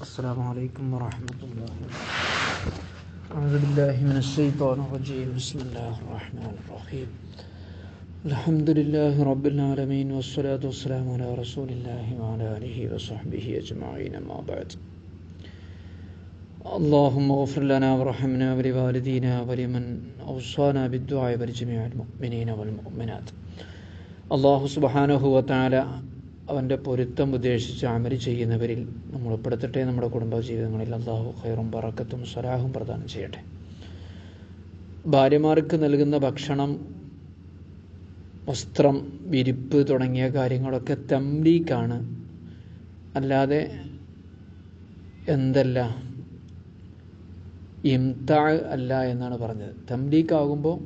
السلام عليكم ورحمة الله أعوذ بالله من الشيطان الرجيم. بسم الله الرحمن الرحيم. الحمد لله رب العالمين والصلاة والسلام على رسول الله وعلى آله وصحبه أجمعين. ما بعد. اللهم اغفر لنا وارحمنا ولوالدينا ولمن أوصانا بالدعاء ولجميع المؤمنين والمؤمنات. الله سبحانه وتعالى അവന്റെ പൊരുത്തം ഉദ്ദേശിച്ച് അമൽ ചെയ്യുന്നവരിൽ നമ്മൾ ഉൾപ്പെടുത്തട്ടെ. നമ്മുടെ കുടുംബ ജീവിതങ്ങളിൽ അള്ളാഹു ഖൈറും പറക്കത്തും സലാഹും പ്രദാനം ചെയ്യട്ടെ. ഭാര്യമാർക്ക് നൽകുന്ന ഭക്ഷണം വസ്ത്രം വിരിപ്പ് തുടങ്ങിയ കാര്യങ്ങളൊക്കെ തംലീക്കാണ് അല്ലാതെ എന്തല്ല? ഇംതാ അല്ല എന്നാണ് പറഞ്ഞത്. തംലീക്കാകുമ്പോൾ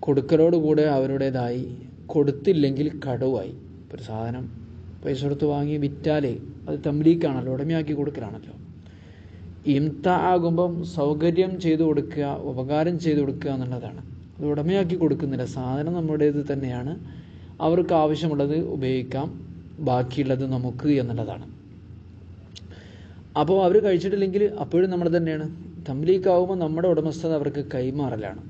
കൊടുക്കലോടുകൂടെ അവരുടേതായി. കൊടുത്തില്ലെങ്കിൽ കടവായി. ഒരു സാധനം പൈസ കൊടുത്ത് വാങ്ങി വിറ്റാലേ അത് തമ്പിലീക്കാണല്ലോ ഉടമയാക്കി കൊടുക്കലാണല്ലോ. ഇംത ആകുമ്പം സൗകര്യം ചെയ്തു കൊടുക്കുക ഉപകാരം ചെയ്തു കൊടുക്കുക എന്നുള്ളതാണ്. അത് ഉടമയാക്കി കൊടുക്കുന്നില്ല. സാധനം നമ്മുടേത് തന്നെയാണ്. അവർക്ക് ആവശ്യമുള്ളത് ഉപയോഗിക്കാം. ബാക്കിയുള്ളത് നമുക്ക് എന്നുള്ളതാണ്. അപ്പോൾ അവർ കഴിച്ചിട്ടില്ലെങ്കിൽ അപ്പോഴും നമ്മൾ തന്നെയാണ്. തമ്പിലീക്കാവുമ്പോൾ നമ്മുടെ ഉടമസ്ഥത അവർക്ക് കൈമാറലാണ്.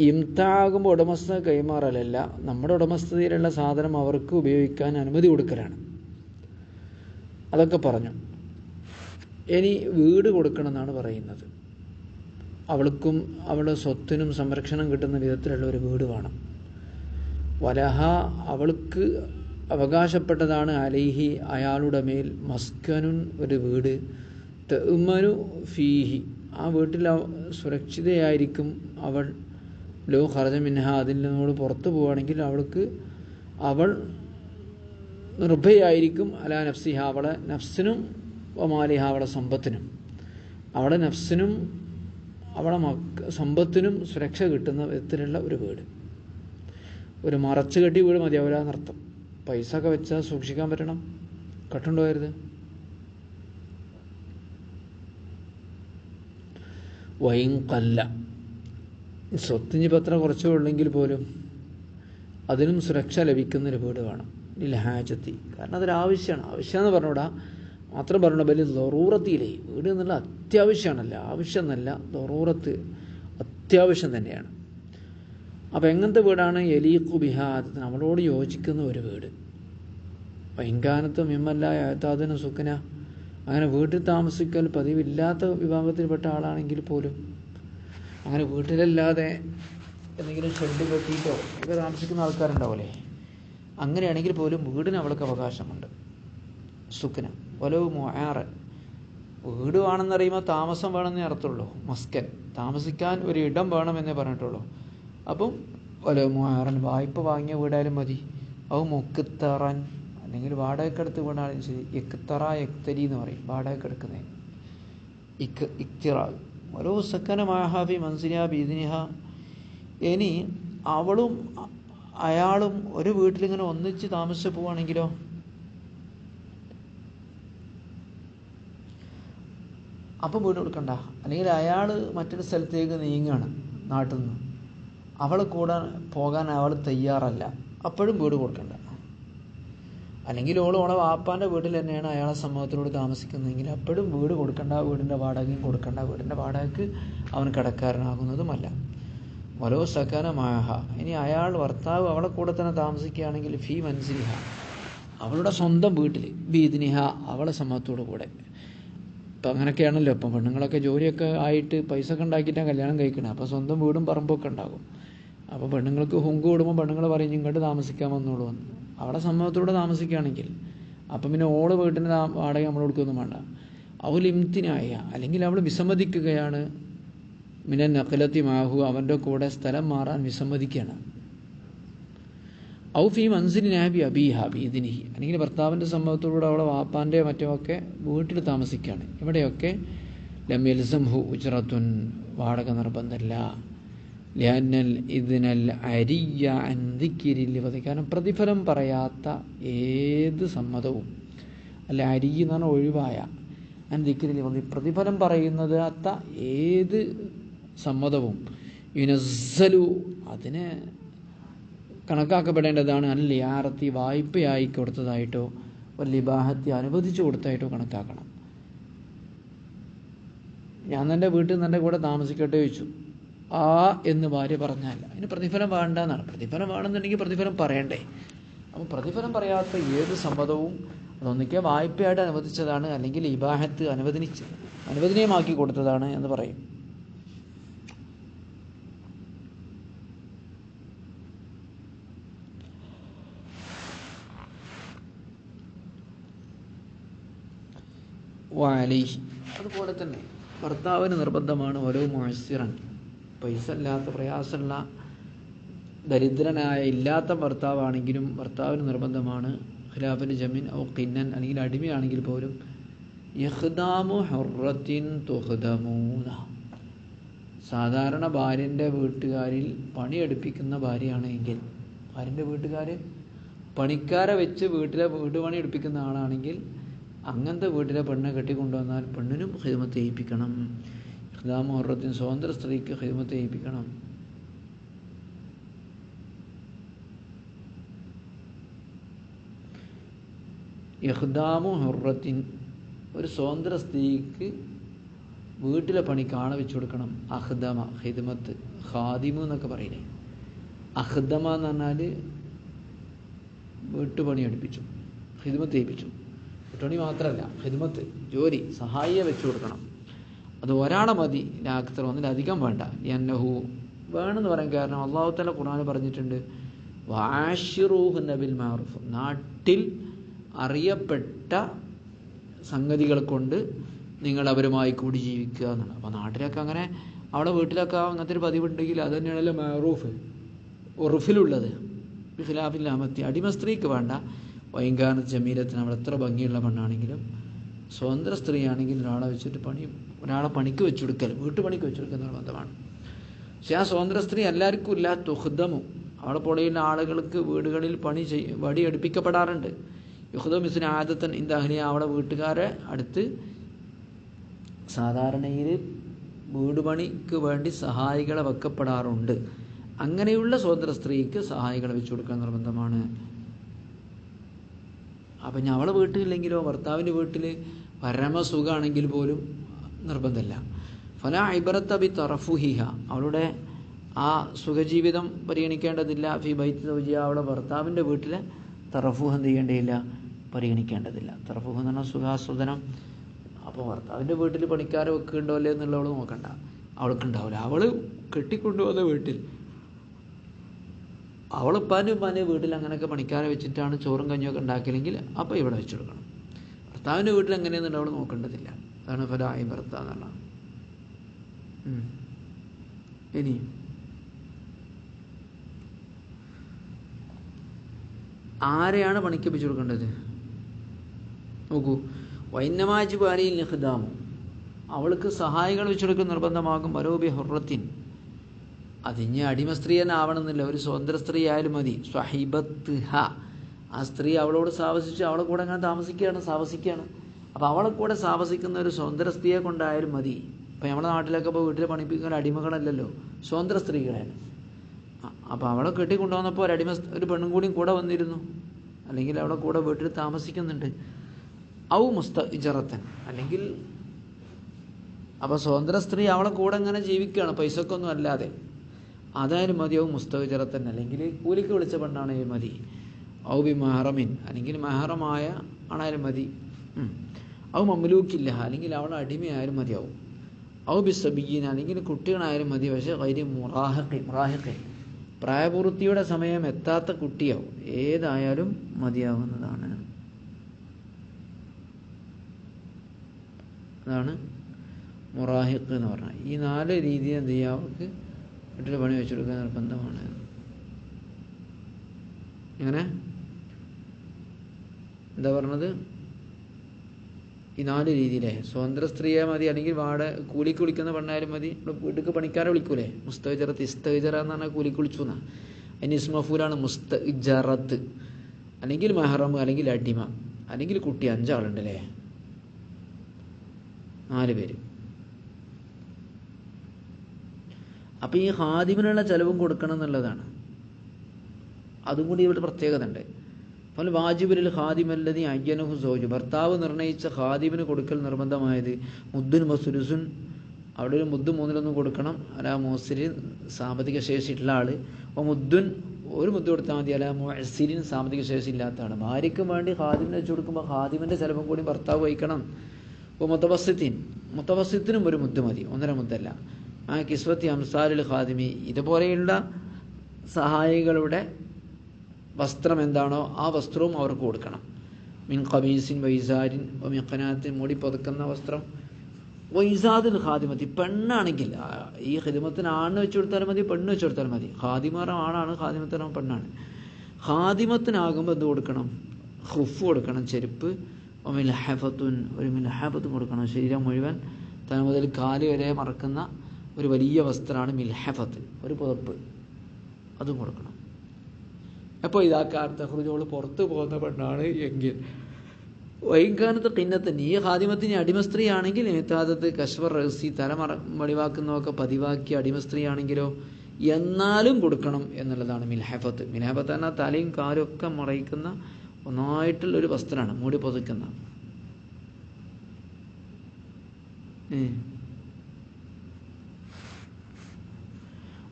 ഇംതാകുമ്പോൾ ഉടമസ്ഥ കൈമാറലല്ല. നമ്മുടെ ഉടമസ്ഥതയിലുള്ള സാധനം അവർക്ക് ഉപയോഗിക്കാൻ അനുമതി കൊടുക്കലാണ്. അതൊക്കെ പറഞ്ഞു. ഇനി വീട് കൊടുക്കണമെന്നാണ് പറയുന്നത്. അവൾക്കും അവളുടെ സ്വത്തിനും സംരക്ഷണം കിട്ടുന്ന വിധത്തിലുള്ള ഒരു വീട് വേണം. വലഹ അവൾക്ക് അവകാശപ്പെട്ടതാണ് അലൈഹി അയാളുടെ മേൽ മസ്കനുൻ ഒരു വീട്. തെമ്മനു ഫീഹി. ആ വീട്ടിൽ സുരക്ഷിതയായിരിക്കും അവൾ ലോ ഖറജ മിൻഹ അതിൽ നിന്നോട് പുറത്തു പോവുകയാണെങ്കിൽ അവൾക്ക് അവൾ നിർഭയായിരിക്കും. അല നഫ്സിഹ അവളെ നഫ്സിനും ഒമാലിഹ അവളെ സമ്പത്തിനും. അവളെ നഫ്സിനും അവളെ മക്ക സമ്പത്തിനും സുരക്ഷ കിട്ടുന്ന വിധത്തിലുള്ള ഒരു വീട്. ഒരു മറച്ചു കെട്ടി വീട് മതിയാവില്ല എന്നർത്ഥം. പൈസ ഒക്കെ വെച്ചാൽ സൂക്ഷിക്കാൻ പറ്റണം. കട്ടുണ്ടോയരുത്? വൈൻ കല്ല. സ്വത്തിന് പത്രം കുറച്ചേ ഉള്ളെങ്കിൽ പോലും അതിനും സുരക്ഷ ലഭിക്കുന്നൊരു വീട് വേണം. ഹാജത്തി. കാരണം അതൊരു ആവശ്യമാണ്. ആവശ്യമെന്ന് പറഞ്ഞൂടാ. മാത്രം പറഞ്ഞ വലിയ ദൊറൂറത്തിയിലേ വീട് എന്നുള്ള അത്യാവശ്യമാണല്ല. ആവശ്യം എന്നല്ല ദൊറൂറത്ത് അത്യാവശ്യം തന്നെയാണ്. അപ്പോൾ എങ്ങനത്തെ വീടാണ്? എലീഖു ബിഹാദത്തിന് നമ്മളോട് യോജിക്കുന്ന ഒരു വീട്. വൈങ്കാനത്ത് മിമ്മല്ല ഏത്താതിന് സുഖന അങ്ങനെ വീട്ടിൽ താമസിക്കൽ പതിവില്ലാത്ത വിഭാഗത്തിൽപ്പെട്ട ആളാണെങ്കിൽ പോലും അങ്ങനെ വീട്ടിലല്ലാതെ എന്തെങ്കിലും ഷെഡ് കെട്ടിയിട്ടോ ഒക്കെ താമസിക്കുന്ന ആൾക്കാരുണ്ടാവില്ലേ അങ്ങനെയാണെങ്കിൽ പോലും വീടിന് അവൾക്ക് അവകാശമുണ്ട്. സുഖന. ഒലവ് മൊയാറ് വീട് വേണമെന്നറിയുമ്പോൾ താമസം വേണമെന്നേ അർത്ഥമുള്ളൂ. മസ്കൻ. താമസിക്കാൻ ഒരു ഇടം വേണമെന്നേ പറഞ്ഞിട്ടുള്ളൂ. അപ്പം ഒലവ് മൊയാറൻ വായ്പ വാങ്ങിയ വീടായാലും മതി. അത് മുക്കുത്തറാൻ അല്ലെങ്കിൽ വാടകക്കെടുത്ത് വീടാണെങ്കിലും ശരി. എക്തറ എക്തരി എന്ന് പറയും. വാടകക്കെടുക്കുന്നേ ഇക്ക് ഇക്തിറാവ് ഓരോ സക്കന മാഹാബി മൻസിനിയ ബീദിനിഹ ഇനി അവളും അയാളും ഒരു വീട്ടിലിങ്ങനെ ഒന്നിച്ച് താമസിച്ച് പോവാണെങ്കിലോ? അപ്പം വീട് കൊടുക്കണ്ട അല്ലെങ്കിൽ അയാൾ മറ്റൊരു സ്ഥലത്തേക്ക് നീങ്ങുകയാണ് നാട്ടിൽ നിന്ന്. അവൾ കൂടെ പോകാൻ അവൾ തയ്യാറല്ല. അപ്പോഴും വീട് കൊടുക്കണ്ട. അല്ലെങ്കിൽ ഓൾ ഓളെ വാപ്പാന്റെ വീട്ടിൽ തന്നെയാണ് അയാളെ സമൂഹത്തിനോട് താമസിക്കുന്നതെങ്കിൽ അപ്പോഴും വീട് കൊടുക്കേണ്ട വീടിന്റെ വാടകയും കൊടുക്കേണ്ട വീടിന്റെ വാടകയ്ക്ക് അവൻ കടക്കാരനാകുന്നതുമല്ല. വലോ സക്കന ഇനി അയാൾ ഭർത്താവ് അവളെ കൂടെ തന്നെ താമസിക്കുകയാണെങ്കിൽ ഫി മൻസിലിഹ. അവളുടെ സ്വന്തം വീട്ടിൽ ബീദിനിഹ അവളെ സമൂഹത്തോടു കൂടെ. ഇപ്പം അങ്ങനെയൊക്കെയാണല്ലോ. ഇപ്പം പെണ്ണുങ്ങളൊക്കെ ജോലിയൊക്കെ ആയിട്ട് പൈസ ഒക്കെ ഉണ്ടാക്കിയിട്ടാണ് കല്യാണം കഴിക്കണേ. അപ്പോൾ സ്വന്തം വീടും പറമ്പൊക്കെ ഉണ്ടാകും. അപ്പോൾ പെണ്ണുങ്ങൾക്ക് ഹുങ്ക് കൂടുമ്പോൾ പെണ്ണുങ്ങൾ പറയും ഇങ്ങോട്ട് താമസിക്കാൻ വന്നോളൂ എന്ന്. അവിടെ സമ്മതത്തോടെ താമസിക്കുകയാണെങ്കിൽ അപ്പം പിന്നെ ഓൾ വീട്ടിന് വാടക നമ്മൾ കൊടുക്കൊന്നും വേണ്ട. അവൾ ഇംതിനായ അല്ലെങ്കിൽ അവൾ വിസമ്മതിക്കുകയാണ്. മിന നഖലത്തി മാഹു അവന്റെ കൂടെ സ്ഥലം മാറാൻ വിസമ്മതിക്കുകയാണ്. ഔ ഫി മൻസിലി നാബി അബീഹ ബീദിനിഹി അല്ലെങ്കിൽ ഭർത്താവിന്റെ സംഭവത്തോടുകൂടെ അവളെ വാപ്പാന്റെ മറ്റോ ഒക്കെ വീട്ടിൽ താമസിക്കുകയാണ്. ഇവിടെയൊക്കെ ലമ്യൽസം ഹു ഉജ്റത്തുൻ വാടക നിർബന്ധമില്ല. ഇതിനൽ അരിയ അന്തിക്കിരില്ലവതി കാരണം പ്രതിഫലം പറയാത്ത ഏത് സമ്മതവും. അല്ല അരി എന്ന് പറഞ്ഞാൽ ഒഴിവായ. അന്തിക്കിരില്ലവതി പ്രതിഫലം പറയുന്നതാത്ത ഏത് സമ്മതവും. യുനസ്സലു അതിന് കണക്കാക്കപ്പെടേണ്ടതാണ്. അല്ല യാറത്തി വായ്പയായി കൊടുത്തതായിട്ടോ വലിബാഹത്തി അനുവദിച്ചു കൊടുത്തായിട്ടോ കണക്കാക്കണം. ഞാൻ എന്റെ വീട്ടിൽ നിന്ന് എന്റെ കൂടെ താമസിക്കട്ടെ ചോദിച്ചു. ആ എന്ന് ഭാര്യ പറഞ്ഞാൽ അതിന് പ്രതിഫലം വേണ്ടെന്നാണ്. പ്രതിഫലം വേണമെന്നുണ്ടെങ്കിൽ പ്രതിഫലം പറയണ്ടേ. അപ്പം പ്രതിഫലം പറയാത്ത ഏത് സമ്മതവും അതൊന്നിക്കെ വായ്പയായിട്ട് അനുവദിച്ചതാണ്. അല്ലെങ്കിൽ ഇബാഹത്ത് അനുവദിച്ച് അനുവദനീയമാക്കി കൊടുത്തതാണ് എന്ന് പറയും. വാലി അതുപോലെ തന്നെ ഭർത്താവിന് നിർബന്ധമാണ് ഓരോ മുഴസിറൻ പൈസ ഇല്ലാത്ത പ്രയാസമുള്ള ദരിദ്രനായ ഇല്ലാത്ത ഭർത്താവാണെങ്കിലും ഭർത്താവിന് നിർബന്ധമാണ്. ഖിലാഫിന് ജമീൻ ഔ കിന്നൻ അല്ലെങ്കിൽ അടിമയാണെങ്കിൽ പോലും യഹ്ദാമു ഹുറത്തിൻ സാധാരണ ഭാര്യന്റെ വീട്ടുകാരിൽ പണിയെടുപ്പിക്കുന്ന ഭാര്യയാണെങ്കിൽ ഭാര്യന്റെ വീട്ടുകാർ പണിക്കാരെ വെച്ച് വീട്ടിലെ വീട് പണി എടുപ്പിക്കുന്ന ആളാണെങ്കിൽ അങ്ങനത്തെ വീട്ടിലെ പെണ്ണെ കെട്ടിക്കൊണ്ടുവന്നാൽ പെണ്ണിനും ഹിദമത്ത് ചെയ്യിപ്പിക്കണം. ഹിദാമു ഹുറത്തിന് സ്വതന്ത്ര സ്ത്രീക്ക് ഹിദമത്ത് ചെയ്യിപ്പിക്കണം ഇഹ്ദാമു ഹുറത്തിൻ ഒരു സ്വതന്ത്ര സ്ത്രീക്ക് വീട്ടിലെ പണി കാണ വെച്ചു കൊടുക്കണം. അഹ്ദമ ഹിദ്മത്ത് ഖാദിമു എന്നൊക്കെ പറയില്ലേ? അഹ്ദമ എന്ന് പറഞ്ഞാൽ വീട്ടുപണി അടുപ്പിച്ചു ഹിദ്മത്ത് ചെയ്യിപ്പിച്ചു വീട്ടുപണി മാത്രമല്ല ഹിദ്മത്ത് ജോലി സഹായിയെ വെച്ചു കൊടുക്കണം. അത് ഒരാളെ മതി. ലാക്തർ ഒന്നിലധികം വേണ്ട. എന്നഹു വേണമെന്ന് പറയാൻ കാരണം അള്ളാഹു തല ഖുർആൻ പറഞ്ഞിട്ടുണ്ട്. വാഷിറൂഹ് നബിൽ മാറുഫ് നാട്ടിൽ അറിയപ്പെട്ട സംഗതികൾ കൊണ്ട് നിങ്ങൾ അവരുമായി കൂടി ജീവിക്കുക എന്നാണ്. അപ്പോൾ നാട്ടിലൊക്കെ അങ്ങനെ അവിടെ വീട്ടിലൊക്കെ അങ്ങനത്തെ ഒരു പതിവുണ്ടെങ്കിൽ അത് തന്നെയാണല്ലോ മാറൂഫ് ഉറുഫിലുള്ളത്. ഖിലാഫില്ലാമത്തി അടിമ സ്ത്രീക്ക് വേണ്ട. വൈകാന ജമീലത്തിന് അവിടെ എത്ര ഭംഗിയുള്ള പെണ്ണാണെങ്കിലും സ്വതന്ത്ര സ്ത്രീയാണെങ്കിൽ ഒരാളെ വെച്ചിട്ട് പണി ഒരാളെ പണിക്ക് വെച്ചു കൊടുക്കൽ വീട്ടുപണിക്ക് വെച്ചു കൊടുക്കൽ നിർബന്ധമാണ് പക്ഷെ ആ സ്വതന്ത്ര സ്ത്രീ എല്ലാവർക്കും ഇല്ല തുഹ്ദമു. അവിടെ പോലെയുള്ള ആളുകൾക്ക് വീടുകളിൽ പണി ചെയ് വടി എടുപ്പിക്കപ്പെടാറുണ്ട് യുഹദമിസിന് ആദത്തൻ ഇന്ത അവിടെ വീട്ടുകാരെ അടുത്ത് സാധാരണയിൽ വീട് പണിക്ക് വേണ്ടി സഹായികളെ വെക്കപ്പെടാറുണ്ട്. അങ്ങനെയുള്ള സ്വതന്ത്ര സ്ത്രീക്ക് സഹായികളെ വെച്ചു കൊടുക്കാൻ നിർബന്ധമാണ് അപ്പം ഞാൻ അവളെ വീട്ടിലില്ലെങ്കിലോ ഭർത്താവിന്റെ വീട്ടിൽ പരമസുഖമാണെങ്കിൽ പോലും നിർബന്ധമില്ല. ഫല ഇബറത്ത ബി തറഫുഹിഹ അവളുടെ ആ സുഖജീവിതം പരിഗണിക്കേണ്ടതില്ല. ഫി ബൈത്ത് സൗജിയ അവളെ ഭർത്താവിന്റെ വീട്ടിൽ തറഫുഹ് എന്ത് ചെയ്യേണ്ടതില്ല? പരിഗണിക്കേണ്ടതില്ല. തറഫുഹ് എന്ന് പറഞ്ഞാൽ സുഖാസ്വദനം. അപ്പോൾ ഭർത്താവിന്റെ വീട്ടിൽ പണിക്കാരെ വെക്കുന്നുണ്ടോ അല്ലേ എന്നുള്ളവൾ നോക്കണ്ട. അവൾക്കുണ്ടാവില്ല. അവൾ കെട്ടിക്കൊണ്ടുപോകുന്ന വീട്ടിൽ. അവൾ അവളിപ്പാനും ഉപ്പാന്റെ വീട്ടിൽ അങ്ങനെയൊക്കെ പണിക്കാരെ വെച്ചിട്ടാണ് ചോറും കഞ്ഞിയൊക്കെ ഉണ്ടാക്കിയില്ലെങ്കിൽ അപ്പോൾ ഇവിടെ വെച്ചു കൊടുക്കണം. ഭർത്താവിന്റെ വീട്ടിൽ എങ്ങനെയെന്നുണ്ട് അവൾ നോക്കേണ്ടതില്ല. അതാണ് ഫലായി ഭർത്ത എന്നുള്ള ഇനി ആരെയാണ് പണിക്കപ്പിച്ചു കൊടുക്കേണ്ടത്? നോക്കൂ. വൈന്നമാജ് ബാലിയിൽ നിഹ്ദാമു അവൾക്ക് സഹായികൾ വെച്ചെടുക്കുന്ന നിർബന്ധമാകും. വരോബി ഹുറത്തിൻ അതിഞ്ഞ് അടിമ സ്ത്രീ തന്നെ ആവണമെന്നില്ല. ഒരു സ്വതന്ത്ര സ്ത്രീ ആയാലും മതി. സ്വഹിബത്ത് ഹ. ആ സ്ത്രീ അവളോട് സാവസിച്ച് അവളെ കൂടെ അങ്ങനെ താമസിക്കുകയാണ് സാവസിക്കുകയാണ്. അപ്പോൾ അവളെ കൂടെ താമസിക്കുന്ന ഒരു സ്വതന്ത്ര സ്ത്രീയെ കൊണ്ടായാലും മതി. ഇപ്പം നമ്മുടെ നാട്ടിലൊക്കെ ഇപ്പോൾ വീട്ടിൽ പണിപ്പിക്കുന്ന അടിമകളല്ലല്ലോ. സ്വതന്ത്ര സ്ത്രീകളാണ് അപ്പോൾ അവളെ കെട്ടിക്കൊണ്ടുവന്നപ്പോൾ ഒരു അടിമ ഒരു പെണ്ണും കൂടിയും കൂടെ വന്നിരുന്നു. അല്ലെങ്കിൽ അവളെ കൂടെ വീട്ടിൽ താമസിക്കുന്നുണ്ട്. ഔ മുസ്ത ഇജറത്തൻ. അല്ലെങ്കിൽ അപ്പോൾ സ്വതന്ത്ര സ്ത്രീ അവളെ കൂടെ ഇങ്ങനെ ജീവിക്കുകയാണ്. പൈസക്കൊന്നും അല്ലാതെ. അതായാലും മതിയാവും മുസ്തവിജറത്തൻ അല്ലെങ്കിൽ കൂലിക്ക് വിളിച്ച പെണ്ണാണെങ്കിൽ മതി. ഔ ബി മെഹറമിൻ അല്ലെങ്കിൽ മെഹറമായ ആണായാലും മതി. ഔ മമ്മലൂക്കില്ല അല്ലെങ്കിൽ അവൾ അടിമയായാലും മതിയാവും. ഔ ബി അല്ലെങ്കിൽ കുട്ടികളായാലും മതി. പക്ഷേ കൈരി മുറാഹക്കി മുറാഹക്കെ പ്രായപൂർത്തിയുടെ സമയം എത്താത്ത കുട്ടിയാവും. ഏതായാലും മതിയാവുന്നതാണ്. അതാണ് മുറാഹിഖ് എന്ന് പറഞ്ഞാൽ ഈ നാല് രീതി എന്ത് ചെയ്യുക അവർക്ക് വീട്ടിൽ പണി വെച്ചു കൊടുക്കാൻ നിർബന്ധമാണ്. എങ്ങനെ? എന്താ പറഞ്ഞത്? ഈ നാല് രീതിയിലെ. സ്വതന്ത്ര സ്ത്രീയെ മതി അല്ലെങ്കിൽ വാട കൂലിക്ക് വിളിക്കുന്ന പെണ്ണായാലും മതി. വീട്ടിൽ പണിക്കാരെ വിളിക്കൂലേ. മുസ്തജറത്ത് ഇസ്തജറ എന്ന് പറഞ്ഞാൽ കൂലിക്ക് വിളിച്ചു എന്നാ അതിന് ഇസ്മഫൂലാണ് മുസ്തജറത്ത് അല്ലെങ്കിൽ മെഹറം അല്ലെങ്കിൽ അടിമ അല്ലെങ്കിൽ കുട്ടി അഞ്ചാളുണ്ട് അല്ലേ നാല് പേര്. അപ്പം ഈ ഹാദിമിനുള്ള ചെലവും കൊടുക്കണം എന്നുള്ളതാണ്. അതും കൂടി ഇവിടെ പ്രത്യേകത ഉണ്ട് വാജിബുലിൽ ഖാദിമല്ലതി അയ്യനുഹു സോജു. ഭർത്താവ് നിർണയിച്ച ഹാദിമിന് കൊടുക്കൽ നിർബന്ധമായത് മുദ്ദുൻ വസുരുസുൻ അവിടെ ഒരു മുദ്ദ് മൂന്നിലൊന്നും കൊടുക്കണം. അല്ല മോസിരിൻ സാമ്പത്തിക ശേഷിയുള്ള ആൾ അപ്പോൾ മുദ്ദുൻ ഒരു മുദ്ദു കൊടുത്താൽ മതി. അല്ല മൊസിരിൻ സാമ്പത്തിക ശേഷി ഇല്ലാത്ത ആൾ ഭാര്യയ്ക്കും വേണ്ടി ഹാദിമിന് വെച്ച് കൊടുക്കുമ്പോൾ ഹാദിമിന്റെ ചിലവും കൂടി ഭർത്താവ് വഹിക്കണം. ഇപ്പോൾ മുത്തവസ്യത്തിൻ മുത്തവസ്യത്തിനും ഒരു മുദ്ദു മതി. ഒന്നര മുദ്ദല്ല. ആ കിസ്വത്തി അംസാലുൽ ഹാദിമി ഇതുപോലെയുള്ള സഹായികളുടെ വസ്ത്രം എന്താണോ ആ വസ്ത്രവും അവർക്ക് കൊടുക്കണം. മിൻ കബീസിൻ വൈസാരിൻ മിക്കനാത്തിൻ മൂടി പുതക്കുന്ന വസ്ത്രം. വൈസാദിൽ ഖാദിമത്തി പെണ്ണാണെങ്കിൽ ഈ ഹിദിമത്തിന് ആണ് വെച്ച് കൊടുത്താലും മതി പെണ്ണ് വെച്ച് കൊടുത്താലും മതി. ഖാദിമാറ ആണാണ് ഖാദിമത്തിന പെണ്ണാണ്. ഖാദിമത്തിനാകുമ്പോൾ എന്ത് കൊടുക്കണം? ഹുഫ് കൊടുക്കണം ചെരുപ്പ്. ഒമിൽ ഹെഫത്തുൻ ഒരു മിൽഹഫത്തും കൊടുക്കണം. ശരീരം മുഴുവൻ തല മുതൽ കാൽ വരെ മറക്കുന്ന ഒരു വലിയ വസ്ത്രമാണ് മിൽഹഫത്ത് ഒരു പുതപ്പ്. അതും കൊടുക്കണം. അപ്പോൾ ഇതാക്കാത്ത ഹൃജോൾ പുറത്ത് പോകുന്ന പെണ്ണാണ് എങ്കിൽ. വൈകാനത്ത് കിന്നത്തിന് ഈ ഹാദിമത്തിന് അടിമ സ്ത്രീയാണെങ്കിൽ നേതാദത്ത് കശ്വർ റഹസി തല മറ വെളിവാക്കുന്നതൊക്കെ പതിവാക്കി അടിമ സ്ത്രീയാണെങ്കിലോ എന്നാലും കൊടുക്കണം എന്നുള്ളതാണ് മിൽഹഫത്ത്. മിൽഹഫത്ത് എന്നാൽ തലയും കാലും ഒക്കെ മറയ്ക്കുന്ന ഒന്നായിട്ടുള്ള ഒരു വസ്ത്രമാണ് മൂടി പൊതുക്കുന്ന.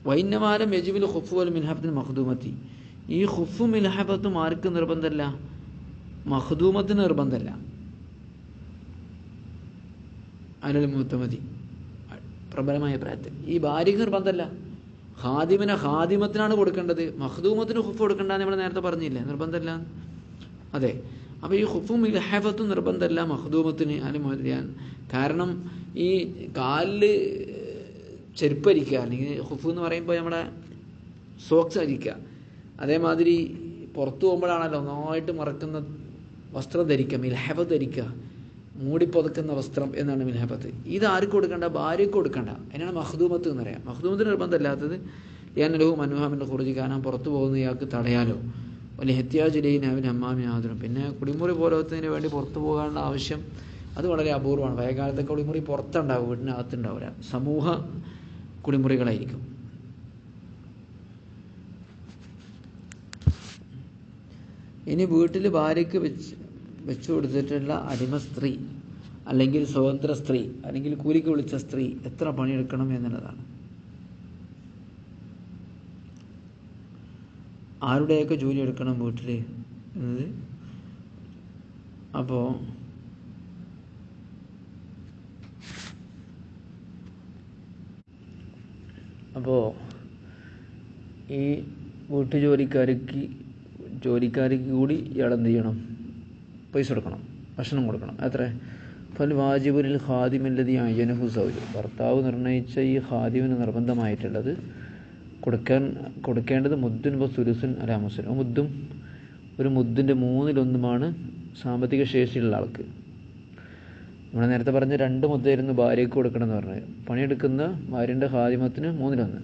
വൈന്നമാലം യജുബിൽ വൽ മിൽഹഫത്തിന് മഖ്ദൂമത്തി. ഈ ഹുഫും ഇലഹബത്തും ആർക്ക് നിർബന്ധമല്ല മഹദൂമത്തിന് നിർബന്ധമല്ല അനൽ മുത്തമതി. പ്രബലമായ പ്രായത്തിൽ. ഈ ഭാര്യയ്ക്ക് നിർബന്ധമല്ല ഹാദിമിനെ ഹാദിമത്തിനാണ് കൊടുക്കേണ്ടത്. മഹദൂമത്തിന് ഹുഫ് കൊടുക്കേണ്ടെന്ന് നമ്മൾ നേരത്തെ പറഞ്ഞില്ലേ? നിർബന്ധമല്ല അതെ. അപ്പോൾ ഈ ഹുഫും ഇലഹബത്തും നിർബന്ധമല്ല മഹദൂമത്തിന് അനുമതിയാൻ കാരണം ഈ കാലിൽ ചെരുപ്പരിക്കുക അല്ലെങ്കിൽ ഹുഫ് എന്ന് പറയുമ്പോൾ നമ്മുടെ സോക്സ് അരിക്കുക. അതേമാതിരി പുറത്തു പോകുമ്പോഴാണല്ലോ നന്നായിട്ട് മറക്കുന്ന വസ്ത്രം ധരിക്കുക മിൽഹബ ധരിക്കുക മൂടിപ്പൊതുക്കുന്ന വസ്ത്രം എന്നാണ് മിൽഹബത്ത്. ഇത് ആർക്ക് കൊടുക്കണ്ട? ഭാര്യയ്ക്ക് കൊടുക്കണ്ട. അതിനാണ് മഹദൂമത്ത് എന്ന് പറയാം. മഹദൂമത്തിന് നിർബന്ധമല്ലാത്തത് ഞാൻ ലഹു മനുഹാമിന്റെ കുറിച്ച് കാരണം പുറത്തു പോകുന്ന ഇയാൾക്ക് തടയാലോ? വലിയ ഹത്യാജുലൈൻ അവൻ അമ്മാമി ആദരം. പിന്നെ കുടിമുറി പോലത്തിന് വേണ്ടി പുറത്തു പോകാനുള്ള ആവശ്യം അത് വളരെ അപൂർവമാണ്. പഴയകാലത്തെ കുളിമുറി പുറത്തുണ്ടാവും വീടിനകത്തുണ്ടാവില്ല. സമൂഹ കുളിമുറികളായിരിക്കും. ഇനി വീട്ടിൽ ഭാര്യയ്ക്ക് വെച്ച് വെച്ചു കൊടുത്തിട്ടുള്ള അടിമ സ്ത്രീ അല്ലെങ്കിൽ സ്വതന്ത്ര സ്ത്രീ അല്ലെങ്കിൽ കൂലിക്ക് വിളിച്ച സ്ത്രീ എത്ര പണിയെടുക്കണം എന്നുള്ളതാണ്. ആരുടെയൊക്കെ ജോലി എടുക്കണം വീട്ടിൽ എന്നത്? അപ്പോൾ അപ്പോൾ ഈ വീട്ടു ജോലിക്കാർക്ക് കൂടി ഇയാൾ എന്ത് ചെയ്യണം? പൈസ കൊടുക്കണം. ഭക്ഷണം കൊടുക്കണം. എത്ര ഫൽ വാജിബുലിൽ ഹാദിമല്ലതി അയ്യനഹു സൗജ്. ഭർത്താവ് നിർണയിച്ച ഈ ഹാദിമിന് നിർബന്ധമായിട്ടുള്ളത് കൊടുക്കാൻ കൊടുക്കേണ്ടത് മുദ്ദുൻ ബ സുരുസുൻ അലാമുസുൻ മുദ്ദും ഒരു മുദ്ദിന്റെ മൂന്നിലൊന്നുമാണ് സാമ്പത്തിക ശേഷിയുള്ള ആൾക്ക്. നമ്മൾ നേരത്തെ പറഞ്ഞ രണ്ട് മുദ്ദയായിരുന്നു ഭാര്യയ്ക്ക് കൊടുക്കണം എന്ന് പറഞ്ഞത്. പണിയെടുക്കുന്ന ഭാര്യന്റെ ഹാദിമത്തിന് മൂന്നിലൊന്ന്.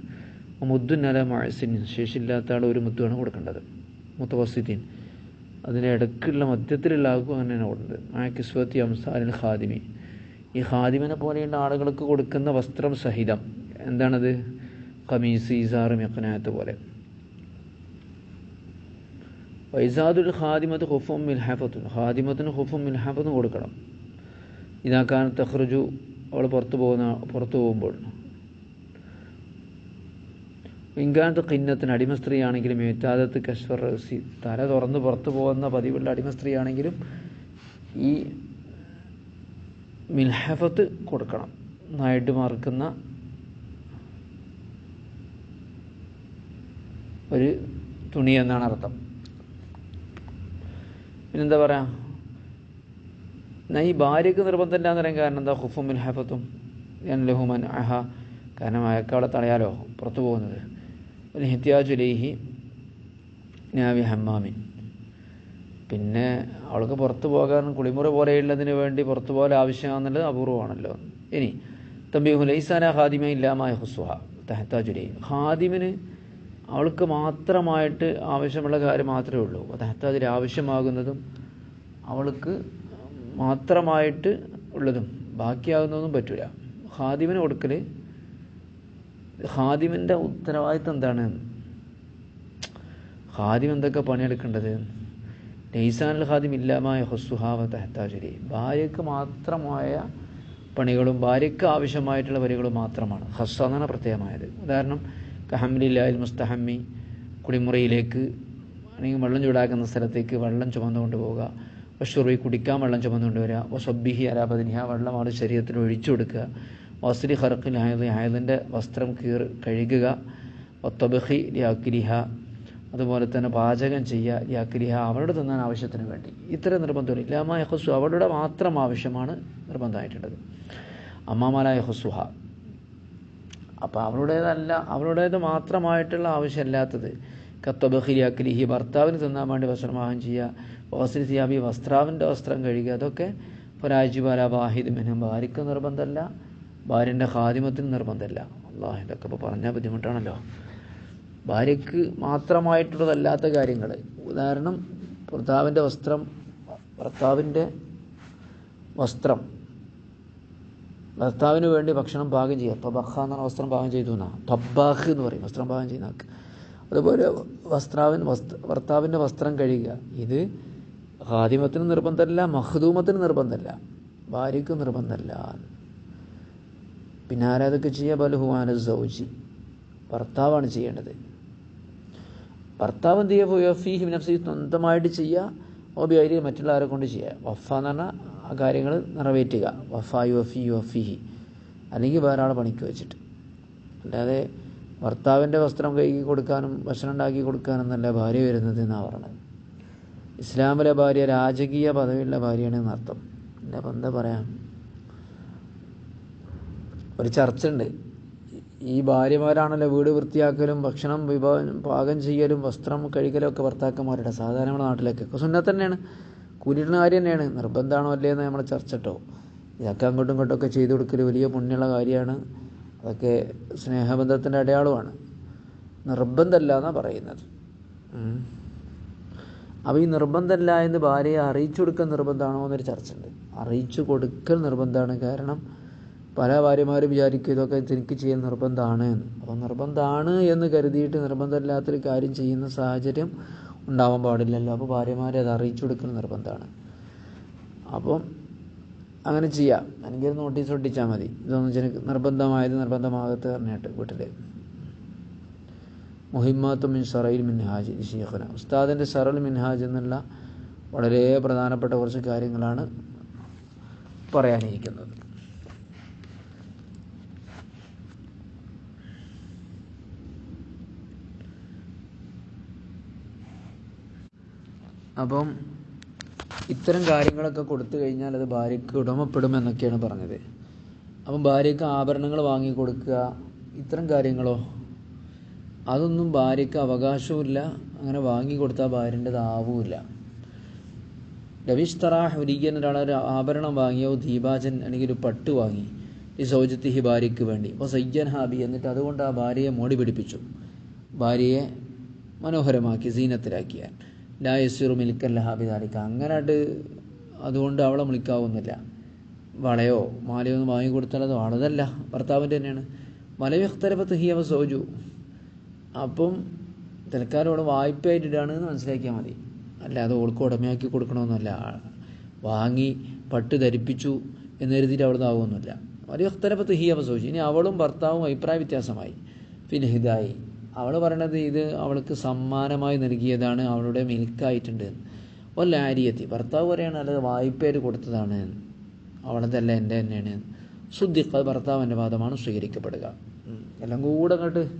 മുദ്ദുൻ അല മഴസിന് ശേഷിയില്ലാത്ത ആൾ ഒരു മുദ്ദുമാണ് കൊടുക്കേണ്ടത്. മുത്തവസിദ്ദീൻ അതിന്റെ ഇടയ്ക്കുള്ള മധ്യത്തിലുള്ള ആൾക്കും അങ്ങനെ തന്നെ കൊടുത്തത്. ആ കിസ്വത്തി അംസാലിൽ ഖാദിമി. ഈ ഖാദിമിനെ പോലെയുള്ള ആളുകൾക്ക് കൊടുക്കുന്ന വസ്ത്രം സഹിതം. എന്താണത്? കമീസ് ഈസാറ് മെക്കനായത്ത് പോലെ. വൈസാദുൽ ഖാദിമത്ത് ഹുഫും മിൽഹാഫത്തും ഖാദിമത്തിന് ഹുഫും മിൽഹാഫത്തും കൊടുക്കണം. ഇതാക്കാൻ തഹ്റുജു അവൾ പുറത്തു പോകുന്ന പുറത്തു പോകുമ്പോൾ. ഇങ്കാനത്ത് കിന്നത്തിന് അടിമ സ്ത്രീയാണെങ്കിലും മേറ്റാദത്ത് കശ്വർ റസി തല തുറന്ന് പുറത്തു പോകുന്ന പതിവുള്ള അടിമ സ്ത്രീയാണെങ്കിലും ഈ മിൽഹഫത്ത് കൊടുക്കണം. നായിട്ട് മാർക്കുന്ന ഒരു തുണി എന്നാണ് അർത്ഥം. പിന്നെന്താ പറയാ? ഈ ഭാര്യയ്ക്ക് നിർബന്ധം ഇല്ലാന്ന് പറയാൻ കാരണം എന്താ? ഹുഫും മിൽഹഫത്തും ലഹുമൻ അഹ. കാരണം അയക്കാളെ തടയാലോ പുറത്തു പോകുന്നത്. ഒരു ഹിത്യാജുലേഹി നാവി ഹമ്മാമിൻ. പിന്നെ അവൾക്ക് പുറത്തു പോകാൻ കുളിമുറി പോലെയുള്ളതിന് വേണ്ടി പുറത്തു പോകാൻ ആവശ്യമാണെന്നുള്ളത് അപൂർവമാണല്ലോ. ഇനി തമ്പി ഹുലൈസാന ഹാദിമ ഇല്ലാമായ ഹുസ്വഹ തെഹത്താജുലേ ഹാദിമിന് അവൾക്ക് മാത്രമായിട്ട് ആവശ്യമുള്ള കാര്യം മാത്രമേ ഉള്ളൂ. തെഹത്താജിൽ ആവശ്യമാകുന്നതും അവൾക്ക് മാത്രമായിട്ട് ഉള്ളതും ബാക്കിയാകുന്നതൊന്നും പറ്റില്ല ഹാദിമിന് കൊടുക്കൽ ഹാദിമിന്റെ ഉത്തരവാദിത്വം എന്താണ്? ഹാദിം എന്തൊക്കെ പണിയെടുക്കേണ്ടത്? നെയ്സാനൽ ഖാദിം ഇല്ലാമായ ഹുസുഹാവ തെഹത്താജുരി ഭാര്യയ്ക്ക് മാത്രമായ പണികളും ഭാര്യയ്ക്ക് ആവശ്യമായിട്ടുള്ള വരികളും മാത്രമാണ്. ഹസ്സ എന്നാണ് പ്രത്യേകമായത്. ഉദാഹരണം കഹമ്ലില്ലാഹിൽ മുസ്തഹമ്മി കുളിമുറിയിലേക്ക് അല്ലെങ്കിൽ വെള്ളം ചൂടാക്കുന്ന സ്ഥലത്തേക്ക് വെള്ളം ചുമന്നുകൊണ്ട് പോവുക. വഷുറി കുടിക്കാൻ വെള്ളം ചുമന്നുകൊണ്ട് വരിക. വസബിഹി അലാബദിനിഹ വെള്ളം അവിടെ ശരീരത്തിൽ ഒഴിച്ചു കൊടുക്കുക. വസ്ലി ഹർക്കിൽ ഹായത് ഹായതിന്റെ വസ്ത്രം കീർ കഴുകുക ഒത്തബഹി ലിയാക്കിരിഹ അതുപോലെ തന്നെ പാചകം ചെയ്യുക ലിയാക്കിരിഹ അവരുടെ തിന്നാൻ ആവശ്യത്തിന് വേണ്ടി. ഇത്തരം നിർബന്ധമില്ല ഇല്ലാമായ ഹുസു അവരുടെ മാത്രം ആവശ്യമാണ് നിർബന്ധമായിട്ടുള്ളത്. അമ്മാമാലായ ഹുസുഹ അപ്പോൾ അവളുടേതല്ല അവളുടേത് മാത്രമായിട്ടുള്ള ആവശ്യമല്ലാത്തത് കത്തബഹിലിയാക്കിലിഹി ഭർത്താവിന് തിന്നാൻ വേണ്ടി വസ്ത്രമാഹം ചെയ്യുക ഓസിൽ സിയാബി വസ്ത്രാവിന്റെ വസ്ത്രം കഴുകുക അതൊക്കെ ഒരാഴ്ചപാല വാഹിദ് മിനും ആർക്കും നിർബന്ധമല്ല. ഭാര്യന്റെ ഹാദിമത്തിന് നിർബന്ധമില്ല. അള്ളാഹ് ഇതൊക്കെ ഇപ്പോൾ പറഞ്ഞാൽ ബുദ്ധിമുട്ടാണല്ലോ. ഭാര്യയ്ക്ക് മാത്രമായിട്ടുള്ളതല്ലാത്ത കാര്യങ്ങൾ ഉദാഹരണം ഭർത്താവിന്റെ വസ്ത്രം ഭർത്താവിന്റെ വസ്ത്രം. ഭർത്താവിന് വേണ്ടി ഭക്ഷണം പാകം ചെയ്യുക. അപ്പം ബഹ എന്ന് എന്നാണ് വസ്ത്രം പാകം ചെയ്തു എന്നാ. തബ്ബാഖ് എന്ന് പറയും വസ്ത്രം പാകം ചെയ്യുന്ന ആൾക്ക്. അതുപോലെ വസ്ത്രാവിൻ വസ്ത്ര ഭർത്താവിന്റെ വസ്ത്രം കഴുകുക. ഇത് ഹാദിമത്തിന് നിർബന്ധമല്ല മഹദൂമത്തിന് നിർബന്ധമല്ല. ഭാര്യയ്ക്ക് നിർബന്ധമല്ല. പിന്നെ ആരാതൊക്കെ ചെയ്യുക ബലുഹുമാന സൗജി. ഭർത്താവാണ് ചെയ്യേണ്ടത്. ഭർത്താവ് എന്ത് ചെയ്യുക? നഫ്സി സ്വന്തമായിട്ട് ചെയ്യുക ഓബി അതിൽ മറ്റുള്ള ആരെ കൊണ്ട് ചെയ്യുക വഫ എന്ന് പറഞ്ഞാൽ ആ കാര്യങ്ങൾ നിറവേറ്റുക. വഫായു എഫ് വഫീഹി. അല്ലെങ്കിൽ വേറെ ആളെ പണിക്ക് വെച്ചിട്ട്. അല്ലാതെ ഭർത്താവിന്റെ വസ്ത്രം കൈകി കൊടുക്കാനും ഭക്ഷണം ഉണ്ടാക്കി കൊടുക്കാനും നല്ല ഭാര്യ വരുന്നത് എന്നാണ് പറഞ്ഞത്. ഇസ്ലാമിലെ ഭാര്യ രാജകീയ പദവിയുള്ള ഭാര്യയാണ് എന്നർത്ഥം. അല്ല എന്താ പറയാം? ഒരു ചർച്ച ഉണ്ട് ഈ ഭാര്യമാരാണല്ലോ വീട് വൃത്തിയാക്കലും ഭക്ഷണം വിഭവം പാകം ചെയ്യലും വസ്ത്രം കഴിക്കലും ഒക്കെ ഭർത്താക്കന്മാരുടെ സാധാരണ നമ്മുടെ നാട്ടിലൊക്കെ. സുന്നത്ത് തന്നെയാണ്. കൂലിയിടുന്ന കാര്യം തന്നെയാണ്. നിർബന്ധമാണോ അല്ലേ എന്ന് നമ്മൾ ചർച്ച കേട്ടോ. ഇതൊക്കെ അങ്ങോട്ടും ഇങ്ങോട്ടും ഒക്കെ ചെയ്തു കൊടുക്കൽ വലിയ പുണ്യമുള്ള കാര്യമാണ്. അതൊക്കെ സ്നേഹബന്ധത്തിന്റെ അടയാളമാണ്. നിർബന്ധമല്ല എന്നാണ് പറയുന്നത്. അപ്പോൾ ഈ നിർബന്ധമല്ല എന്ന് ഭാര്യയെ അറിയിച്ചു കൊടുക്കൽ നിർബന്ധമാണോ എന്നൊരു ചർച്ച ഉണ്ട് അറിയിച്ചു കൊടുക്കൽ നിർബന്ധമാണ്. കാരണം പല ഭാര്യമാരും വിചാരിക്കും ഇതൊക്കെ എനിക്ക് ചെയ്യാൻ നിർബന്ധമാണ് എന്ന്. അപ്പോൾ നിർബന്ധമാണ് എന്ന് കരുതിയിട്ട് നിർബന്ധമില്ലാത്തൊരു കാര്യം ചെയ്യുന്ന സാഹചര്യം ഉണ്ടാവാൻ പാടില്ലല്ലോ. അപ്പോൾ ഭാര്യമാരെ അത് അറിയിച്ചു കൊടുക്കുന്ന നിർബന്ധമാണ്. അപ്പം അങ്ങനെ ചെയ്യാം. എനിക്ക് നോട്ടീസ് ഒട്ടിച്ചാൽ മതി. ഇതൊന്നും എനിക്ക് നിർബന്ധമായത് നിർബന്ധമാകത്ത് പറഞ്ഞിട്ട് വീട്ടിൽ മുഹിമാത്തു മിൻ സറയിൽ മിൻഹാജ് ഷീഖന ഉസ്താദിന്റെ സറൽ മിൻഹാജ് എന്നുള്ള വളരെ പ്രധാനപ്പെട്ട കുറച്ച് കാര്യങ്ങളാണ് പറയാനിരിക്കുന്നത്. അപ്പം ഇത്തരം കാര്യങ്ങളൊക്കെ കൊടുത്തു കഴിഞ്ഞാൽ അത് ഭാര്യയ്ക്ക് ഉടമപ്പെടും എന്നൊക്കെയാണ് പറഞ്ഞത്. അപ്പം ഭാര്യയ്ക്ക് ആഭരണങ്ങൾ വാങ്ങി കൊടുക്കുക ഇത്തരം കാര്യങ്ങളോ? അതൊന്നും ഭാര്യയ്ക്ക് അവകാശവുമില്ല. അങ്ങനെ വാങ്ങി കൊടുത്താൽ രവീഷ് തറാഹ് ഒരിക്കൽ ഒരാളൊരു ആഭരണം വാങ്ങിയോ ദീപാചൻ അല്ലെങ്കിൽ ഒരു പട്ട് വാങ്ങി ഈ സൗജത്തിഹി ഭാര്യയ്ക്ക് വേണ്ടി. അപ്പോൾ സയ്യൻ ഹാബി എന്നിട്ട് അതുകൊണ്ട് ആ ഭാര്യയെ മോടി പിടിപ്പിച്ചു. ഭാര്യയെ മനോഹരമാക്കി സീനത്തിലാക്കിയാൽ. ലാ യസീറു മിൽക്കല്ല ഹാബിദാലിക്ക അങ്ങനായിട്ട് അതുകൊണ്ട് അവളെ വിളിക്കാവുന്നില്ല വളയോ മാലയോ ഒന്നും വാങ്ങിക്കൊടുത്താൽ അത് വളതല്ല ഭർത്താവിന്റെ തന്നെയാണ്. മലവ്യക്തരപത്ത് ഹിയവ സോജു അപ്പം തൽക്കാലം അവിടെ വായ്പയായിട്ടിട്ടാണ് എന്ന് മനസ്സിലാക്കിയാൽ മതി. അല്ല അത് ഓൾക്ക് ഉടമയാക്കി കൊടുക്കണമെന്നല്ല വാങ്ങി പട്ട് ധരിപ്പിച്ചു എന്ന് കരുതിയിട്ട് അവിടെ നിന്നാവുമൊന്നുമില്ല മലവ്യക്തരപത്ത് ഹിയവ സോജു ഇനി അവളും ഭർത്താവും അഭിപ്രായ വ്യത്യാസമായി. പിന്നെ ഹിതായി അവൾ പറയണത് ഇത് അവൾക്ക് സമ്മാനമായി നൽകിയതാണ് അവളുടെ മിൽക്കായിട്ടുണ്ട്. വല്ല ആര്യത്തി ഭർത്താവ് പറയാണ് അല്ലത് വായ്പേര് കൊടുത്തതാണ്. അവളതല്ല എന്റെ തന്നെയാണ്. അത് ഭർത്താവിന്റെ വാദമാണ് സ്വീകരിക്കപ്പെടുക. എല്ലാം കൂടെ അങ്ങോട്ട്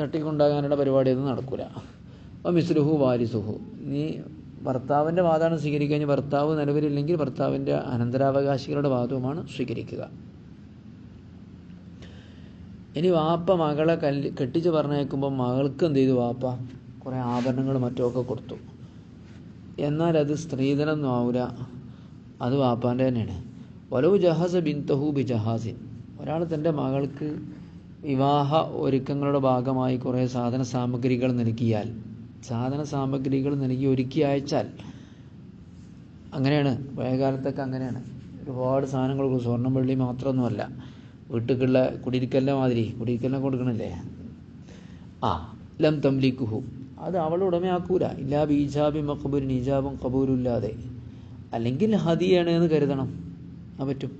തട്ടിക്കൊണ്ടാകാനുള്ള പരിപാടിയൊന്നും നടക്കില്ല അപ്പോൾ മിസ്ലുഹു വാരിസുഹു. നീ ഭർത്താവിന്റെ വാദമാണ് സ്വീകരിക്കുക. ഭർത്താവ് നിലവിലില്ലെങ്കിൽ ഭർത്താവിന്റെ അനന്തരാവകാശികളുടെ വാദവുമാണ് സ്വീകരിക്കുക. ഇനി വാപ്പ മകളെ കല്ല് കെട്ടിച്ച് പറഞ്ഞേക്കുമ്പോൾ മകൾക്ക് എന്ത് ചെയ്തു വാപ്പ? കുറേ ആഭരണങ്ങൾ മറ്റുമൊക്കെ കൊടുത്തു. എന്നാൽ അത് സ്ത്രീധനൊന്നും ആവില്ല അത് വാപ്പാന്റെ തന്നെയാണ്. വലവ് ജഹാസ് ബിൻ തഹു ബി ജഹാസിൻ ഒരാൾ തന്റെ മകൾക്ക് വിവാഹ ഒരുക്കങ്ങളുടെ ഭാഗമായി കുറേ സാധന സാമഗ്രികൾ നൽകിയാൽ സാധന സാമഗ്രികൾ നൽകി ഒരുക്കി അയച്ചാൽ അങ്ങനെയാണ്. പഴയകാലത്തൊക്കെ അങ്ങനെയാണ്. ഒരുപാട് സാധനങ്ങൾ സ്വർണം വെള്ളി മാത്രമൊന്നുമല്ല. വീട്ടിലേക്കുള്ള കുടിയിരിക്കലിന്റെ മാതിരി കുടിയിരിക്കലിനെ കൊടുക്കണല്ലേ? ആ ലം തംലിക്കുഹു അത് അവൾ ഉടമയാക്കൂല. ഇല്ലാ ബീജാബി മക്കബൂരിൻ ഇജാബും കബൂരില്ലാതെ അല്ലെങ്കിൽ ഹതിയാണ് എന്ന് കരുതണം. ആ പറ്റും.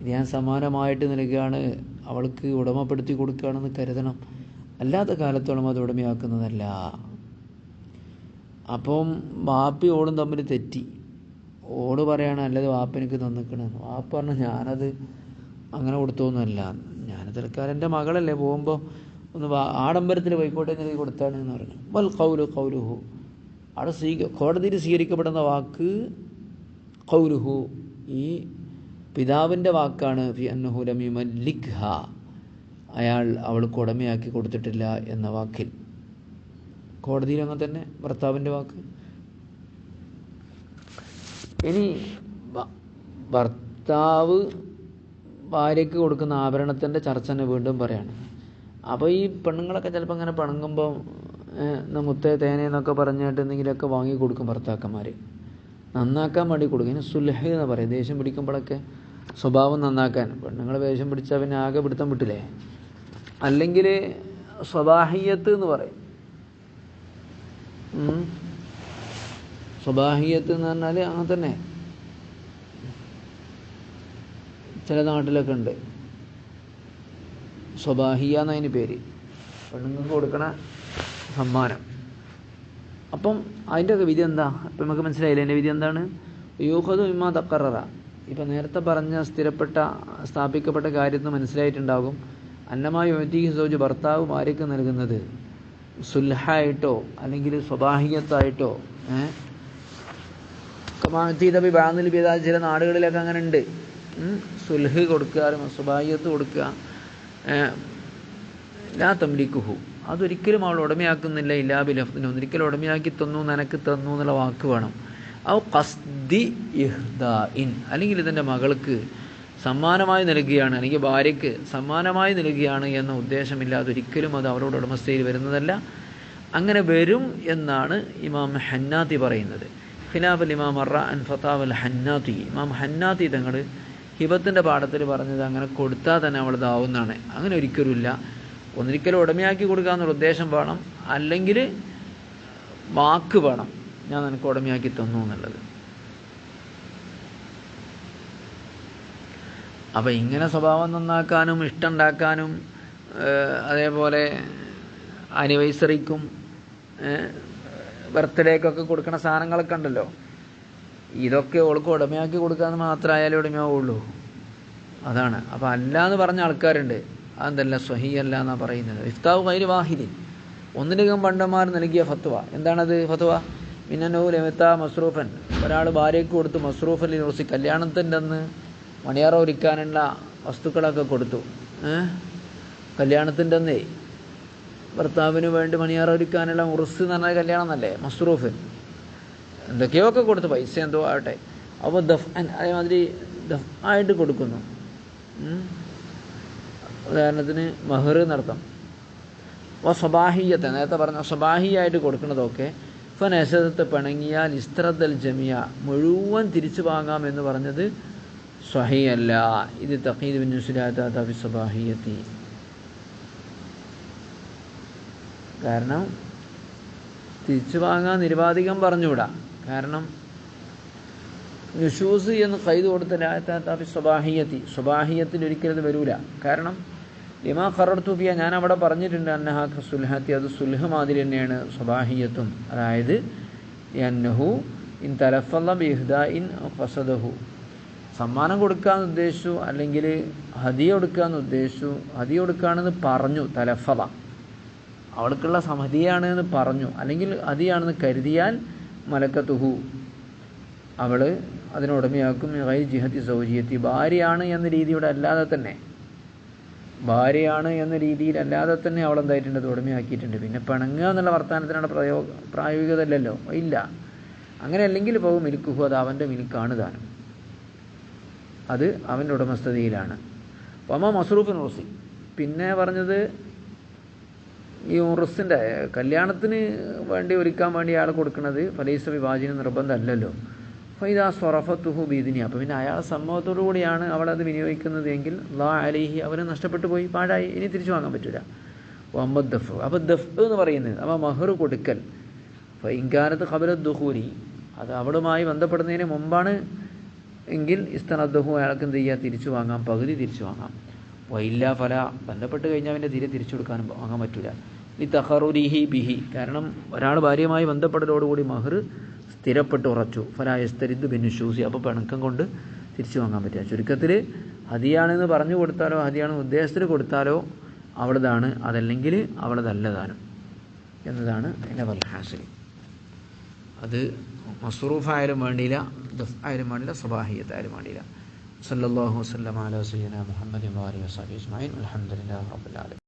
ഇത് ഞാൻ സമാനമായിട്ട് നൽകുകയാണ് അവൾക്ക് ഉടമപ്പെടുത്തി കൊടുക്കുകയാണെന്ന് കരുതണം. അല്ലാത്ത കാലത്തോളം അത് ഉടമയാക്കുന്നതല്ല. അപ്പം വാപ്പി ഓടും തമ്മിൽ തെറ്റി. ഓട് പറയാണ് അല്ലത് വാപ്പ എനിക്ക് തന്നിക്കണെന്ന് വാപ്പ പറഞ്ഞു ഞാനത് അങ്ങനെ കൊടുത്തൊന്നുമല്ല. ഞാൻ തൽക്കാലം എന്റെ മകളല്ലേ പോകുമ്പോൾ ഒന്ന് ആഡംബരത്തിൽ പോയിക്കോട്ടെ എന്ന് കൊടുത്താണ് എന്ന് പറഞ്ഞു. വൽ കൗലു കൗലുഹു അവിടെ സ്വീക കോടതിയിൽ സ്വീകരിക്കപ്പെടുന്ന വാക്ക് കൗലുഹു ഈ പിതാവിന്റെ വാക്കാണ് ഫി അന്നഹുലമി യുമല്ലിക്ഹ അയാൾ അവൾക്ക് ഉടമയാക്കി കൊടുത്തിട്ടില്ല എന്ന വാക്കിൽ. കോടതിയിൽ അങ്ങനെ തന്നെ ഭർത്താവിന്റെ വാക്ക്. ഇനി ഭർത്താവ് ഭാര്യയ്ക്ക് കൊടുക്കുന്ന ആഭരണത്തിന്റെ ചർച്ച തന്നെ വീണ്ടും പറയാണ്. അപ്പോൾ ഈ പെണ്ണുങ്ങളൊക്കെ ചിലപ്പോൾ ഇങ്ങനെ പിണങ്ങുമ്പോൾ മുത്തേ തേനയെന്നൊക്കെ പറഞ്ഞിട്ട് എന്തെങ്കിലുമൊക്കെ വാങ്ങി കൊടുക്കും ഭർത്താക്കന്മാർ നന്നാക്കാൻ വേണ്ടി കൊടുക്കും. ഇനി സുലഹ എന്ന് പറയും. ദേഷ്യം പിടിക്കുമ്പോഴൊക്കെ സ്വഭാവം നന്നാക്കാൻ. പെണ്ണുങ്ങൾ വേഷം പിടിച്ചാൽ പിന്നെ ആകെ പിടുത്തം വിട്ടില്ലേ? അല്ലെങ്കിൽ സ്വബാഹിയത്ത് എന്ന് പറയും. സ്വബാഹിയത്ത് എന്ന് പറഞ്ഞാൽ അങ്ങനെ തന്നെ. ചില നാട്ടിലൊക്കെ ഉണ്ട്. സ്വബാഹിയ എന്നതിന് പേര്. പെണ്ണുങ്ങൾക്ക് കൊടുക്കണ സമ്മാനം. അപ്പം അതിന്റെ ഒക്കെ വിധി എന്താ? ഇപ്പം നമുക്ക് മനസ്സിലായില്ല? എന്റെ വിധി എന്താണ്? യൂഹദ് ഇമാ തക്കറ ഇപ്പം നേരത്തെ പറഞ്ഞ സ്ഥിരപ്പെട്ട സ്ഥാപിക്കപ്പെട്ട കാര്യത്തിന് മനസ്സിലായിട്ടുണ്ടാകും. അന്നമായി യോറ്റി സോജ് ഭർത്താവ് ഭാര്യയ്ക്ക് നൽകുന്നത്? സുൽഹായിട്ടോ അല്ലെങ്കിൽ സ്വബാഹികത്തായിട്ടോ ഏഹ് ചില നാടുകളിലൊക്കെ അങ്ങനെ ഉണ്ട്. സുൽഹ് കൊടുക്കുക സുബായത്ത് കൊടുക്കുക. ലാ തംലിക്കുഹു അതൊരിക്കലും അവൾ ഉടമയാക്കുന്നില്ല ഇല്ലാ ബിലഫ്ദിന്. ഒരിക്കലും ഉടമയാക്കി തന്നു നിനക്ക് തന്നു എന്നുള്ള വാക്ക് വേണം. ഔ കസ്ദി ഇഹ്ദാഇൻ. അല്ലെങ്കിൽ ഇതിന്റെ മകൾക്ക് സമ്മാനമായി നൽകുകയാണ് അല്ലെങ്കിൽ ഭാര്യയ്ക്ക് സമ്മാനമായി നൽകുകയാണ് എന്ന ഉദ്ദേശമില്ലാതെ ഒരിക്കലും അത് അവരോട് ഉടമസ്ഥയിൽ വരുന്നതല്ല. അങ്ങനെ വരും എന്നാണ് ഇമാം ഹന്നാത്തി പറയുന്നത്. ഖിലാഫ് ഇമാം അറ അൻ ഫത്താവ് അൽ ഹന്നാത്തി. ഇമാം ഹന്നാത്തി തങ്ങൾ ഹിബത്തിന്റെ പാഠത്തിൽ പറഞ്ഞത് അങ്ങനെ കൊടുത്താൽ തന്നെ അവൾ ഇതാവുന്നതാണ്. അങ്ങനെ ഒരിക്കലുമില്ല. ഒന്നിരിക്കലും ഉടമയാക്കി കൊടുക്കുക എന്നൊരു ഉദ്ദേശം വേണം. അല്ലെങ്കിൽ വാക്ക് വേണം. ഞാൻ നിനക്ക് ഉടമയാക്കി തന്നു എന്നുള്ളത്. അപ്പം ഇങ്ങനെ സ്വഭാവം നന്നാക്കാനും ഇഷ്ടമുണ്ടാക്കാനും അതേപോലെ ആനിവേഴ്സറിക്കും ബർത്ത്ഡേക്കൊക്കെ കൊടുക്കുന്ന സാധനങ്ങളൊക്കെ ഉണ്ടല്ലോ. ഇതൊക്കെ ഓൾക്ക് ഉടമയാക്കി കൊടുക്കാന്ന് മാത്രമായാലേ ഉടമയാവുള്ളൂ. അതാണ്. അപ്പോൾ അല്ല എന്ന് പറഞ്ഞ ആൾക്കാരുണ്ട്. അതെന്തല്ല സ്വഹി അല്ല എന്നാണ് പറയുന്നത്. ഇഫ്താവ് കൈര് വാഹിദിൻ. ഒന്നിലധികം പണ്ടന്മാർ നൽകിയ ഫത്വ. എന്താണത് ഫത്വ? മിന്നനൂ ലമിത്ത മസ്റൂഫൻ. ഒരാൾ ഭാര്യയ്ക്ക് കൊടുത്തു മസ്റൂഫൻ യൂസി കല്യാണത്തിന്റെ അന്ന് മണിയാറ ഒരുക്കാനുള്ള വസ്തുക്കളൊക്കെ കൊടുത്തു. കല്യാണത്തിന്റെ അന്നേ ഭർത്താവിന് വേണ്ടി മണിയാറ ഒരുക്കാനുള്ള ഉറുസ് എന്ന് പറഞ്ഞാൽ കല്യാണം എന്നല്ലേ മസ്റൂഫ് എന്തൊക്കെയോ ഒക്കെ കൊടുത്തു പൈസ എന്തോ ആവട്ടെ. അപ്പോൾ ദഫ് അതേമാതിരി ദഫ് ആയിട്ട് കൊടുക്കുന്നു. ഉദാഹരണത്തിന് മഹർ നടത്താം അപ്പോൾ സ്വബാഹിയത്തെ നേരത്തെ പറഞ്ഞ സ്വബാഹിയായിട്ട് കൊടുക്കുന്നതൊക്കെ ഫനസദത്ത് പിണങ്ങിയാൽ ഇസ്ത്രദൽ ജമിയ മുഴുവൻ തിരിച്ചു വാങ്ങാം എന്ന് പറഞ്ഞത് സ്വഹിയല്ല. ഇത് നുസ്ലാത്ത ഫി സ്വബാഹിയത്തി. കാരണം തിരിച്ചു വാങ്ങാൻ നിരുപാധികം പറഞ്ഞുകൂടാ. കാരണം നുഷൂസ് എന്ന് കൈത് കൊടുത്ത രായത്താഫി സ്വബാഹിയത്തി സ്വബാഹിയത്തിൽ ഒരിക്കലും വരൂല. കാരണം ലിമാ ഖറർത്തുഫിയ ഞാൻ അവിടെ പറഞ്ഞിട്ടുണ്ട് അന്നഹാഖ സുൽഹത്തി അത് സുൽഹ മാതിരി തന്നെയാണ് സ്വബാഹിയത്തും. അതായത് അന്നഹു ഇൻ തലഫല്ല ബിഹ്ദ ഇൻ ഫസദഹു. സമ്മാനം കൊടുക്കാന്ന് ഉദ്ദേശിച്ചു അല്ലെങ്കിൽ ഹദിയ കൊടുക്കാന്ന് ഉദ്ദേശിച്ചു ഹദിയ കൊടുക്കുകയാണെന്ന് പറഞ്ഞു തലഫല. അവൾക്കുള്ള സമതിയാണെന്ന് പറഞ്ഞു അല്ലെങ്കിൽ ഹദിയാണെന്ന് കരുതിയാൽ മലക്കത്തുഹു. അവൾ അതിനുടമയാക്കും. ഹൈ ജിഹത്തി സൗജിയത്തി. ഭാര്യയാണ് എന്ന രീതിയുടെ അല്ലാതെ തന്നെ. ഭാര്യയാണ് എന്ന രീതിയിൽ അല്ലാതെ തന്നെ അവൾ എന്തായിട്ടുണ്ട് അത് ഉടമയാക്കിയിട്ടുണ്ട്. പിന്നെ പിണങ്ങുക എന്നുള്ള വർത്തമാനത്തിനുള്ള പ്രയോഗ പ്രായോഗികത അല്ലല്ലോ ഇല്ല. അങ്ങനെ അല്ലെങ്കിൽ പോകും മിൽക്കുഹു. അത് അവന്റെ മിൽക്കാണ് താനും. അത് അവന്റെ ഉടമസ്ഥതയിലാണ്. പമ മസ്റൂഫ് നോസി പിന്നെ പറഞ്ഞത് ഈ ഉറസിന്റെ കല്യാണത്തിന് വേണ്ടി ഒരുക്കാൻ വേണ്ടി അയാൾ കൊടുക്കുന്നത് ഫലീസ വിഭാജന നിർബന്ധമല്ലല്ലോ. ഫൈദ സൊറഫത്തുഹു ബീദിനി. അപ്പോൾ പിന്നെ അയാളെ സമ്മതത്തോടു കൂടിയാണ് അവളത് വിനിയോഗിക്കുന്നത് എങ്കിൽ ലാ അലിഹി അവന് നഷ്ടപ്പെട്ടു പോയി പാഴായി. ഇനി തിരിച്ചു വാങ്ങാൻ പറ്റില്ല ഒമ്പത് ദഫ്. അപ്പോൾ ദഫ് എന്ന് പറയുന്നത് അപ്പോൾ മഹർ കൊടുക്കൽ. അപ്പോൾ ഇൻകാനത്ത് ഖബല ദുഹൂരി. അത് അവളുമായി ബന്ധപ്പെടുന്നതിന് മുമ്പാണ് എങ്കിൽ ഇസ്തനദ്ദഹു അയാൾക്ക് എന്ത് ചെയ്യുക തിരിച്ചു വാങ്ങാം. പകുതി തിരിച്ചു വാങ്ങാം. വൈല്ല ഫല ബന്ധപ്പെട്ട് കഴിഞ്ഞാൽ അവന്റെ തീരെ തിരിച്ചു കൊടുക്കാനും വാങ്ങാൻ പറ്റില്ല ഈ തഹറുരിഹി ബിഹി കാരണം ഒരാൾ ഭാര്യയുമായി ബന്ധപ്പെടലോടുകൂടി മഹർ സ്ഥിരപ്പെട്ട് ഉറച്ചു ഫലായസ്തരിദ് ബിന്നുശൂസി അപ്പോൾ പിണക്കം കൊണ്ട് തിരിച്ചു വാങ്ങാൻ പറ്റുക. ചുരുക്കത്തിൽ ഹതിയാണെന്ന് പറഞ്ഞു കൊടുത്താലോ ഹതിയാണെന്ന് ഉദ്ദേശത്തിൽ കൊടുത്താലോ അവളതാണ്. അതല്ലെങ്കിൽ അവളതല്ലതാനും. എന്നതാണ് എന്റെ വൽഹാസിൽ അത് മസ്റൂഫായാലും വേണ്ടിയില്ല ദഫ് ആയാലും വേണ്ടിയില്ല സബാഹിയത്തായാലും വേണ്ടിയില്ല. صلى الله وسلم على سيدنا محمد وعلى آله وصحبه أجمعين والحمد لله رب العالمين.